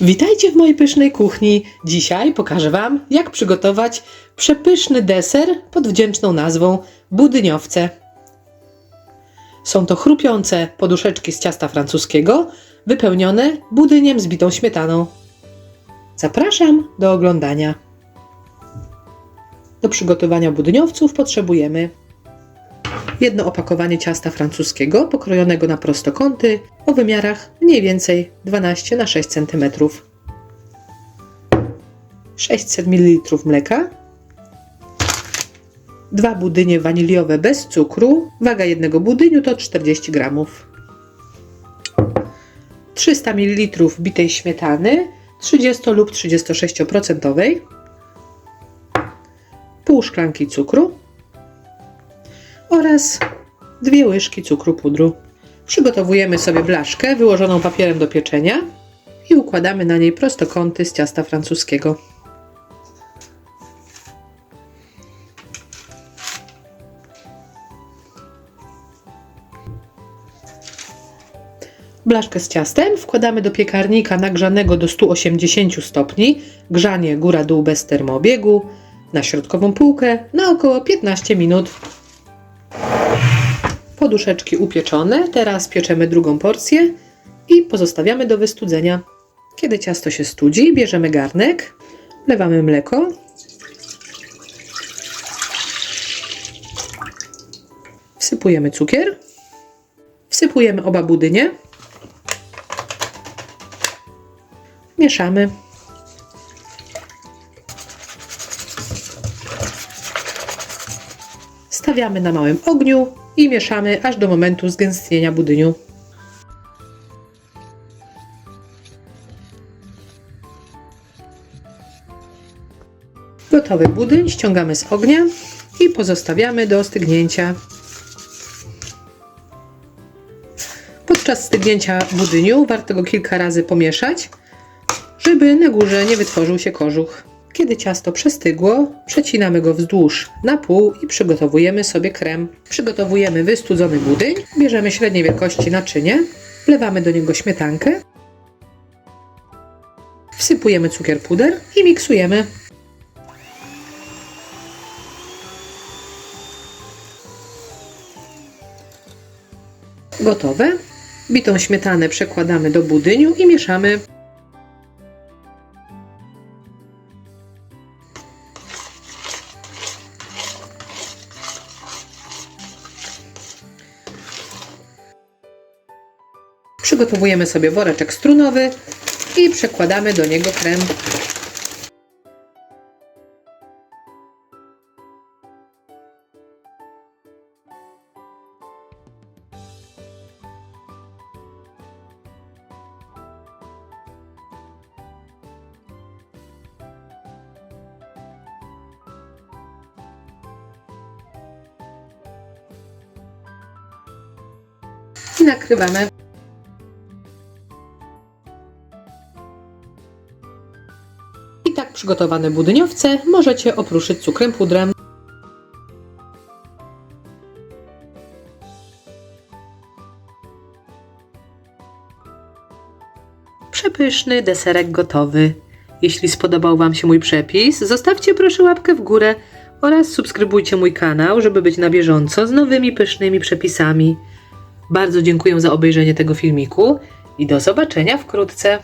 Witajcie w mojej pysznej kuchni. Dzisiaj pokażę Wam, jak przygotować przepyszny deser pod wdzięczną nazwą budyniowce. Są to chrupiące poduszeczki z ciasta francuskiego, wypełnione budyniem z bitą śmietaną. Zapraszam do oglądania. Do przygotowania budyniowców potrzebujemy jedno opakowanie ciasta francuskiego pokrojonego na prostokąty o wymiarach mniej więcej 12 na 6 cm. 600 ml mleka, dwa budynie waniliowe bez cukru, waga jednego budyniu to 40 g. 300 ml bitej śmietany 30 lub 36%, pół szklanki cukru, oraz dwie łyżki cukru pudru. Przygotowujemy sobie blaszkę wyłożoną papierem do pieczenia i układamy na niej prostokąty z ciasta francuskiego. Blaszkę z ciastem wkładamy do piekarnika nagrzanego do 180 stopni, grzanie góra-dół bez termoobiegu, na środkową półkę na około 15 minut poduszeczki upieczone. Teraz pieczemy drugą porcję i pozostawiamy do wystudzenia. Kiedy ciasto się studzi, bierzemy garnek, wlewamy mleko, wsypujemy cukier, wsypujemy oba budynie, mieszamy. Stawiamy na małym ogniu i mieszamy aż do momentu zgęstnienia budyniu. Gotowy budyń ściągamy z ognia i pozostawiamy do ostygnięcia. Podczas stygnięcia budyniu warto go kilka razy pomieszać, żeby na górze nie wytworzył się kożuch. Kiedy ciasto przestygło, przecinamy go wzdłuż na pół i przygotowujemy sobie krem. Przygotowujemy wystudzony budyń, bierzemy średniej wielkości naczynie, wlewamy do niego śmietankę, wsypujemy cukier puder i miksujemy. Gotowe. Bitą śmietanę przekładamy do budyniu i mieszamy. Przygotowujemy sobie woreczek strunowy i przekładamy do niego krem. I nakrywamy. Przygotowane budyniowce możecie opruszyć cukrem pudrem. Przepyszny deserek gotowy. Jeśli spodobał Wam się mój przepis, zostawcie proszę łapkę w górę oraz subskrybujcie mój kanał, żeby być na bieżąco z nowymi pysznymi przepisami. Bardzo dziękuję za obejrzenie tego filmiku i do zobaczenia wkrótce.